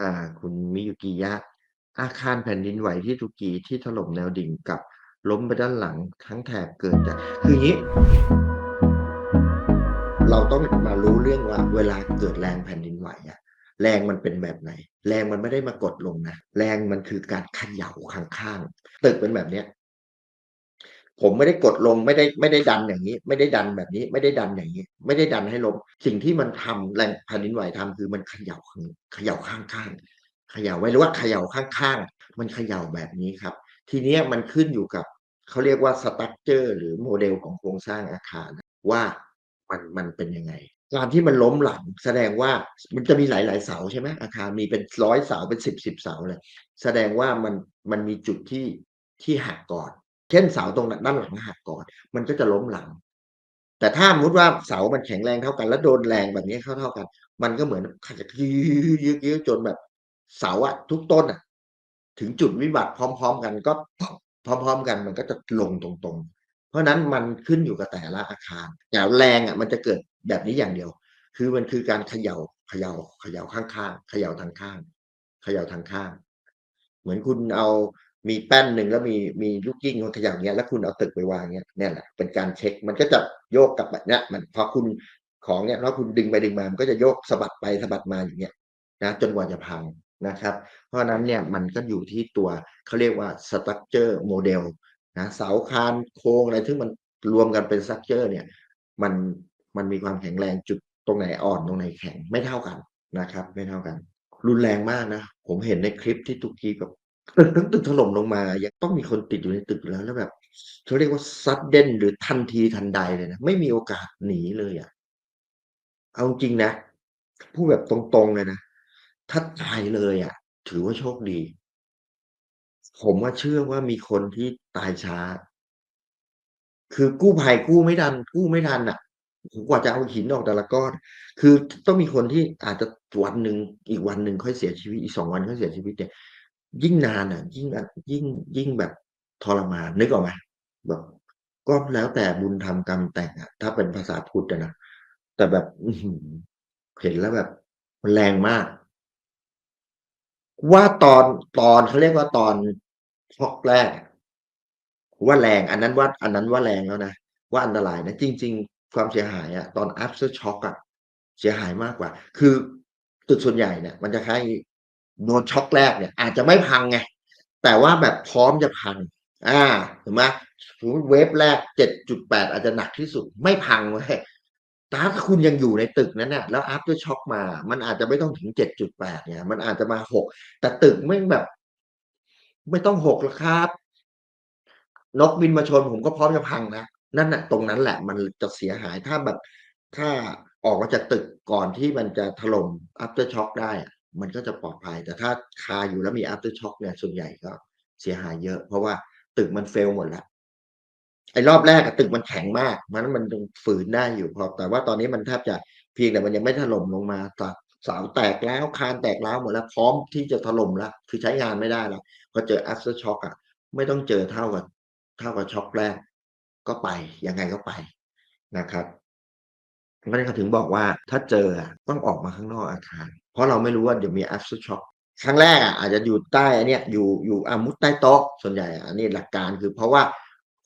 อ่า คุณมิยุกิยะ อาคารแผ่นดินไหวที่ตุรกีที่ถล่มแนวดิ่งกับล้มไปด้านหลังทั้งแถบเกิดจากคืออย่างนี้ เราต้องมารู้เรื่องว่า เวลาเกิดแรงแผ่นดินไหวอะแรงมันเป็นแบบไหน แรงมันไม่ได้มากดลงนะ แรงมันคือการขย่าข้างๆ ตึกเป็นแบบเนี้ย ผมไม่ได้กดลงไม่ได้ไม่ได้ดันอย่างงี้ ไม่ได้ดันแบบนี้ ไม่ได้ดันอย่างงี้ ไม่ได้ดันให้ล้มสิ่งที่มันทำแรงแผ่นดินไหวทำคือมันเขย่าเขย่าข้างๆเขย่าไว้หรือว่าเขย่าข้างๆ มันเขย่าแบบนี้ครับ ทีนี้มันขึ้นอยู่กับเขาเรียกว่า structure หรือ model ของโครงสร้างอาคารว่ามันมันเป็นยังไงการที่มันล้มหลังแสดงว่ามันจะมีหลาย ๆ เสาใช่ไหมอาคารมีเป็น100เสาเป็น10ๆเสาเลย แสดงว่ามันมันมีจุดที่ที่หักก่อน เช่นเสาตรงด้านหลังหักก่อน มันก็จะล้มหลัง แต่ถ้าสมมติว่าเสามันแข็งแรงเท่ากัน แล้วโดนแรงแบบนี้เท่าๆกัน มันก็เหมือนขยักยื้อๆๆๆจนแบบ เสาอะทุกต้นอะถึงจุดวิบัติพร้อม ๆ กันก็พร้อม ๆ กันมันก็จะลงตรงๆ เพราะนั้นมันขึ้นอยู่กับแต่ละอาคารแต่แรงอะมันจะเกิดแบบนี้อย่างเดียว คือมันคือการเขย่าเขย่าเขย่าข้างๆเขย่าทางข้างเขย่าทางข้าง เหมือนคุณเอา มีแป้นหนึ่งแล้วมีมีลูกกลิ้งมาเขย่าอย่างเงี้ยแล้วคุณเอาตึกไปวางเงี้ยเนี่ยแหละเป็นการเช็กมันก็จะโยกกลับแบบเนี้ยมันพอคุณของเนี่ยแล้วคุณดึงไปดึงมามันก็จะโยกสะบัดไปสะบัดมาอย่างเงี้ยนะจนกว่าจะพังนะครับ เพราะนั้นเนี่ยมันก็อยู่ที่ตัวเขาเรียกว่า structure model นะเสาคานโครงอะไรซึ่งมันรวมกันเป็น structure เนี่ยมันมันมีความแข็งแรงจุดตรงไหนอ่อนตรงไหนแข็งไม่เท่ากันนะครับ ไม่เท่ากัน รุนแรงมากนะ ผมเห็นในคลิปที่ตุรกีแบบ ตึกทั้งตึกถล่มลงมา ยังต้องมีคนติดอยู่ในตึกอยู่แล้วแล้วแบบเขาเรียกว่า sudden หรือทันทีทันใดเลยนะไม่มีโอกาสหนีเลยอะเอาจริงนะพูดแบบตรงๆเลยนะถ้าตายเลยอะถือว่าโชคดี ผมอะเชื่อว่ามีคนที่ตายช้า คือกู้ภัยกู้ไม่ทันกู้ไม่ทันน่ะกว่าจะเอาหินออกแต่ละก้อน คือต้องมีคนที่อาจจะวันหนึ่งอีกวันหนึ่งค่อยเสียชีวิตอีก2วันค่อยเสียชีวิตเนี่ย ยิ่งนานอะยิ่งยิ่งยิ่งแบบทรมานนึกออกไหม?แบบก็แล้วแต่บุญทำกรรมแต่งอะ ถ้าเป็นภาษาพุทธนะแต่แบบเห็นแล้วแบบมันแรงมาก ว่าตอนตอนเขาเรียกว่าตอนช็อกแรก ว่าแรง อันนั้นว่า อันนั้นว่าแรงแล้วนะว่าอันตรายนะจริง ๆ ความเสียหายอะตอน after shock อะเสียหายมากกว่า คือตึกส่วนใหญ่เนี่ยมันจะคล้าย โดนช็อกแรกเนี่ย อาจจะไม่พังไงแต่ว่าแบบพร้อมจะพัง อ่าถูกไหมสมมุติเวฟแรก7.8อาจจะหนักที่สุดไม่พังเว้ยแต่ถ้าคุณยังอยู่ในตึกนั้นน่ะแล้ว after shock มา มันอาจจะไม่ต้องถึง7.8ไงมันอาจจะมา6แต่ตึกแม่แบบ ไม่ต้อง6หรอกครับนกบินมาชนผมก็พร้อมจะพังนะนั่นน่ะตรงนั้นแหละ มันจะเสียหายถ้าแบบถ้าออกมาจากตึกก่อนที่มันจะถล่ม after shock ได้อะ มันก็จะปลอดภัย แต่ถ้าคาอยู่แล้วมี after shock เนี่ยส่วนใหญ่ก็เสียหายเยอะ เพราะว่าตึกมัน fail หมดแล้วไอ้รอบแรกอะตึกมันแข็งมากมันมันยังฝืนได้อยู่พอแต่ว่าตอนนี้มันแทบจะเพียงแต่มันยังไม่ถล่มลงมาสเสาแตกร้วคานแตกร้วหมดแล้ว พร้อมที่จะถล่มแล้วคือใช้งานไม่ได้แล้วพอเจอ after shock อะไม่ต้องเจอเท่ากับเท่ากับช็อกแรก ก็ไปยังไงก็ไปนะครับเพราะนั้นเขาถึงบอกว่าถ้าเจอต้องออกมาข้างนอกอาคาร เพราะเราไม่รู้ว่าเดี๋ยวมี after shock ครั้งแรกอะอาจจะอยู่ใต้ไอ้เนี่ยอยู่อยู่อามุดใต้โต๊ะส่วนใหญ่ อันนี้หลักการคือเพราะว่า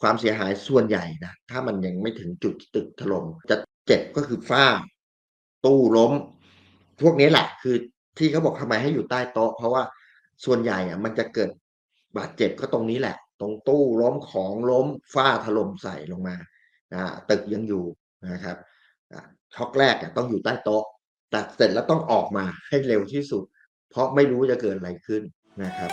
ความเสียหายส่วนใหญ่นะถ้ามันยังไม่ถึงจุดตึกถล่มจะเจ็บก็คือฝ้า ตู้ล้ม พวกนี้แหละคือที่เขาบอกทำไมให้อยู่ใต้โต๊ะ เพราะว่าส่วนใหญ่อะมันจะเกิดบาดเจ็บก็ตรงนี้แหละ ตรงตู้ล้มของล้มฝ้าถล่มใส่ลงมาตึกยังอยู่นะครับช็อกแรกต้องอยู่ใต้โต๊ะ แต่เสร็จแล้วต้องออกมาให้เร็วที่สุด เพราะไม่รู้จะเกิดอะไรขึ้นนะครับ